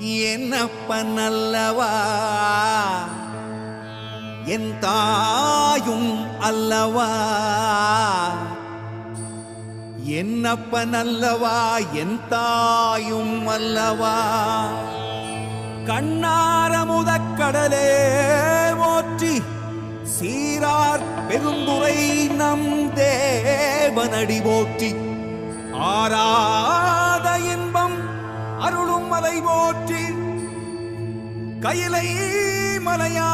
என்னப்ப நல்லவா? என் தாயும் அல்லவா? என்னப்ப நல்லவா? என் தாயும் அல்லவா? கண்ணார முதக்கடலே ஓற்றி சீரார் பெருந்துரை நம் தேவனடி போற்றி. ஆராத மலை போற்றி கையிலை மலையா